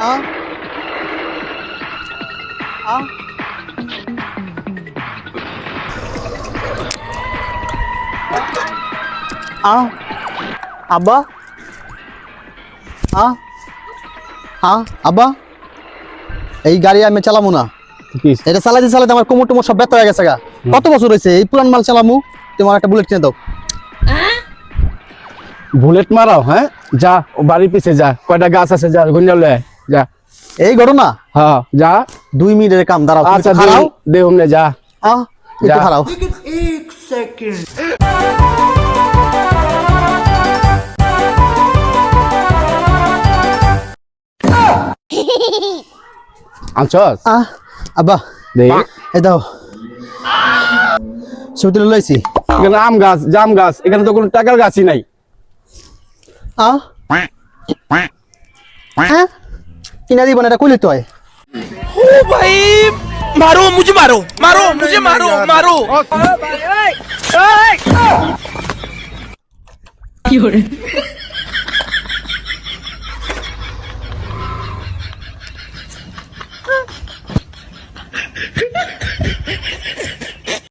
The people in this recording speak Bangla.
আ আ আ আব্বা? আ আ আব্বা? এই গাড়ি আমি চালামু না। এটা চালাইতে চালাইতে আমার কোমর টোমর সব ব্যথা হয়ে গেছে গা। কত বছর হয়েছে? এই পুরান মাল চালামু তোমার একটা বুলেট কিনে দাও। বুলেট মারাও হ্যাঁ? যা বাড়ির পিছে যা কয়টা গাছ আছে যা গুঞ্জা লয়। যা। এই ঘটনা? হ্যাঁ যা। দুই মিনিটের কাম দাঁড়াও আচ্ছা একটু খাড়াও। দেহ নে যা। আহ যা। খাড়াও। আনছস? আহ আব্বা দে। এই দাও। ছবি লইছি এখানে আম গাছ জাম গাছ এখানে তো কোনো টাকার গাছই নাই। আহ হ্যাঁ? কিনা দিব না এটা কইলি তো ও ভাই মারো মুঝে মারো মারো মুঝে মারো মারো। কি হরে